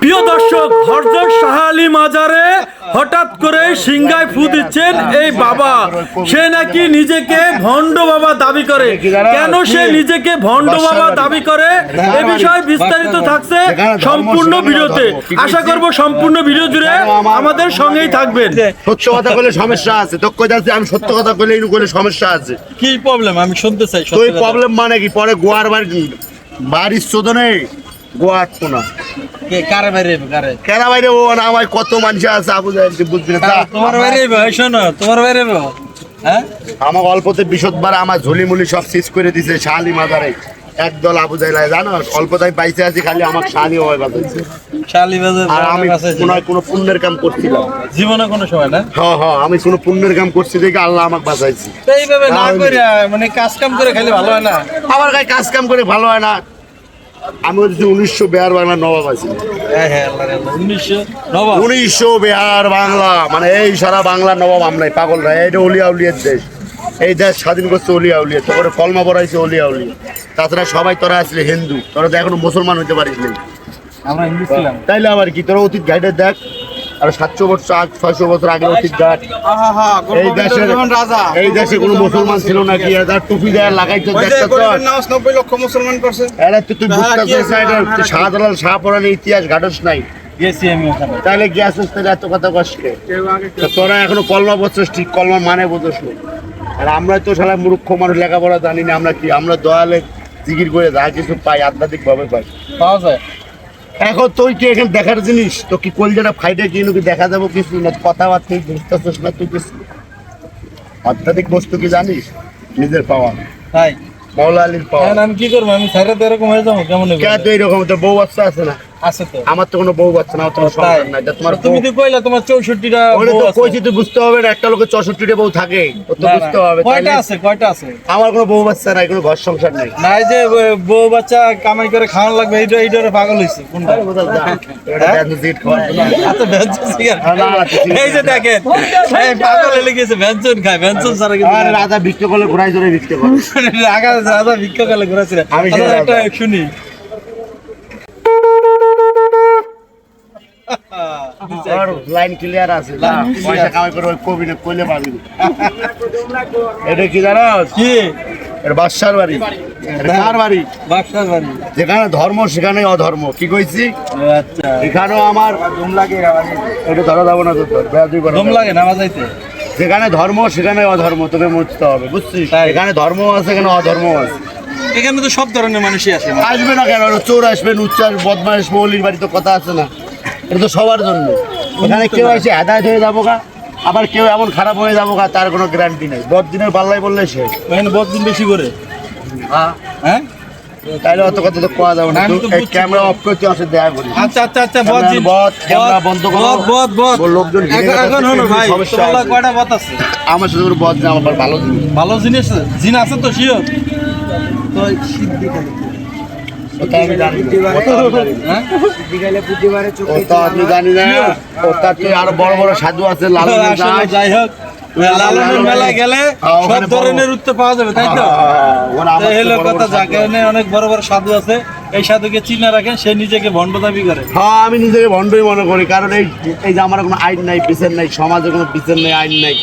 প্রিয় দর্শক হরজত শাহ আলী মাজারে হঠাৎ করে সিংহায় ফু দিচ্ছেন এই বাবা। সে নাকি নিজেকে ভণ্ড বাবা দাবি করে। কেন সে নিজেকে ভণ্ড বাবা দাবি করে? এ বিষয়ে বিস্তারিত থাকছে সম্পূর্ণ ভিডিওতে। আশা করব সম্পূর্ণ ভিডিও জুড়ে আমাদের সঙ্গেই থাকবেন। সত্য কথা বলে সমস্যা আছে। তোকে যাচ্ছে আমি সত্য কথা বলে এই বলে সমস্যা আছে। কি প্রবলেম আমি শুনতে চাই তুই প্রবলেম মানে কি? পরে গোয়ার বাড়ি বাড়ির শোধনে গোয়ার তো কে কারে বাইরে কারে? কেনা বাইরে ও না আমার কত মানুষ আছে আবু বুঝবি না। তোমার বাইরে শোনো তোমার বাইরে হ্যাঁ? আমার অল্পতে বিশদবার আমার ঝুলি সব শেষ করে দিছে শালি মাজারে একদল আবু জাহেল জানো? অল্পতাই পাইছে আছি খালি আমার শালি হয় বাজাইছে। শালি বাজার আর আমি কোনো পুণ্যের কাম করছিলাম জীবনে কোনো সময় না? হ্যাঁ হ্যাঁ আমি কোনো পুণ্যের কাম করছি দেখে আল্লাহ আমাকে বাঁচাইছি। এইভাবে না করে মানে কাজ কাম করে খালি ভালো হয় না? আমার গায়ে কাজ কাম করে ভালো হয় না। আমি হচ্ছে উনিশশো বিহার বাংলা নবাব আছি। হ্যাঁ হ্যাঁ উনিশশো নবাব? বিহার বাংলা মানে এই সারা বাংলা নবাব আমরাই পাগলরা এইটা অলিয়া উলিয়ার দেশ এই দেশ স্বাধীন করছে অলিয়া উলিয়া তোর কলমা পড়াইছে অলিয়া উলিয়া। তাছাড়া সবাই তোরা আসলে হিন্দু তোরা তো এখনও মুসলমান হইতে পারিস নি আমরা হিন্দু ছিলাম। তাইলে আবার কি তোরা অতীত গাইডে দেখ। আর সাতশো বছর আগ ছয়শো বছর গাছ। এই দেশে এই দেশে কোনো মুসলমান ছিল নাকি এরা টুপি দেয় লাগাইতো নব্বই লক্ষ মুসলমান করছে এরা তো তুই বুঝতে পারছিস না এটা তুই শাহজালাল শাহ ইতিহাস ঘাটস নাই। তাহলে গিয়াছিস তাহলে এত কথা কষ্টে তোরা এখনও কলমা বলছিস ঠিক কলমা মানে বোঝস আর আমরা তো সারা মূর্খ মানুষ লেখাপড়া জানি না আমরা কি। আমরা দয়ালে জিগির করে যা কিছু পাই আধ্যাত্মিক ভাবে পাই। পাওয়া যায়। এখন তুই কি এখানে দেখার জিনিস? তো কি কলজাটা ফাইটে কি নাকি দেখা যাব কিছু? না কথাবার্তা বুঝতেছিস না তুই কিছু? আধ্যাত্মিক বস্তু কি জানিস? নিজের পাওয়া। তাই মাওলা আলীর পাওয়া। এখন আমি কি করব? আমি সাইডে তো এরকম হয়ে যাব কেমন কেন কে তো এইরকম তো বউ বাচ্চা আছে না? আছে তো। আমার তো কোনো বউ বাচ্চা না নাই। তোমার তুমি তো কইলা তোমার চৌষট্টিটা ওরে বউ তো কইছি তুই বুঝতে হবে না একটা লোকের চৌষট্টিটা বউ থাকে তো না, না। বুঝতে হবে কয়টা আছে কয়টা আছে? আমার কোনো বউ বাচ্চা নাই কোনো ঘর সংসার নাই। না এই যে বউ বাচ্চা কামাই করে খাওয়ানো লাগবে এইটা এইটারে পাগল কোনটা? এটা হ্যাঁ? আচ্ছা। এই যে দেখেন এই পাগল হয়ে গেছে ব্যঞ্জন খায় ব্যঞ্জন ছাড়া কিছু আরে রাজা করলে ঘোড়ায় ধরে করে। আগা দাদা ভিক্ষা কালে ঘুরেছিল আমি একটা শুনি লাইন ক্লিয়ার আছে। পয়সা কামাই করে ওই কবি না কইলে পাবি এটা কি জানোস? কি? বাদশার বাড়ি। কার বাড়ি। বাক্সার বাড়ি। যেখানে ধর্ম সেখানে অধর্ম। কি কইছি? আচ্ছা। এখানেও আমার দম লাগে এটা ধরা যাব না তোর দম লাগে নামা যাইতে যেখানে ধর্ম সেখানে অধর্ম। তোকে মুছতে হবে বুঝছিস? তাই। এখানে ধর্ম আছে এখানে অধর্ম আছে। এখানে তো সব ধরনের মানুষই আসে। আসবে না কেন? চোর আসবে উচ্চার বদমাস মৌলির বাড়ি তো কথা আছে না। এটা তো সবার জন্য। এখানে কেউ এসে হেদায়ত হয়ে যাব গা আবার কেউ এমন খারাপ হয়ে যাব গা তার কোনো গ্যারান্টি নেই। বদ দিনের পাল্লাই বললে সে। এখানে বদিন বেশি করে। হ্যাঁ। তাইলে অত কথা তো কোয়া যাবে না। তো। ক্যামেরা অফ করতে আসে দেখা করি। আচ্ছা আচ্ছা আচ্ছা বদ বদ, ক্যামেরা বন্ধ করো। বদ বদ লোকজন এখন- হলো ভাই সমস্যা। কয়টা বদ আছে? আমার সাথে বদ না আমার ভালো জিনিস। ভালো জিনিস জিন আছে তো শিওর? ওটা আমি জানি না। ওটা আমি জানি না। হ্যাঁ? ওটা আপনি জানি না। ওটা তো আরও বড় বড় সাধু আছে লাল যাই হোক লালনের মেলায় গেলে হ্যাঁ, সব ধরনের উত্তর পাওয়া যাবে তাই তো? এই হলো কথা যাকে অনেক বড় বড় সাধু আছে এই সাধুকে চিনা রাখেন সে নিজেকে ভণ্ড দাবি করে। হ্যাঁ আমি নিজেকে ভণ্ডই মনে করি কারণ এই এই যে আমার কোনো আইন নাই বিচার নাই সমাজে কোনো বিচার নাই আইন নাই।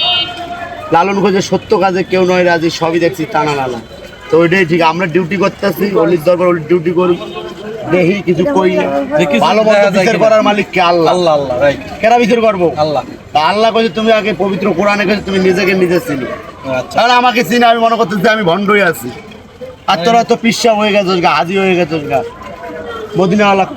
লালন খোঁজে সত্য কাজে কেউ নয় রাজি সবই দেখছি টানা নালা তো ওইটাই ঠিক আমরা ডিউটি করতেছি অলির দরবার অলির ডিউটি করি দেখি কিছু কই ভালো মতো বিচার করার মালিক কে? আল্লাহ। আল্লাহ আল্লাহ রাইট কেরা বিচার করব? আল্লাহ। তা আল্লাহ কইছে তুমি আগে পবিত্র কোরআনে কইছে তুমি নিজেকে নিজে চিনি। আচ্ছা। কারণ আমাকে চিনি আমি মনে করতেছি আমি ভণ্ডই আছি। আর তোরা তো পিসা হয়ে গেছিস গা হাজি হয়ে গেছিস গা। মদিনা আল্লাহ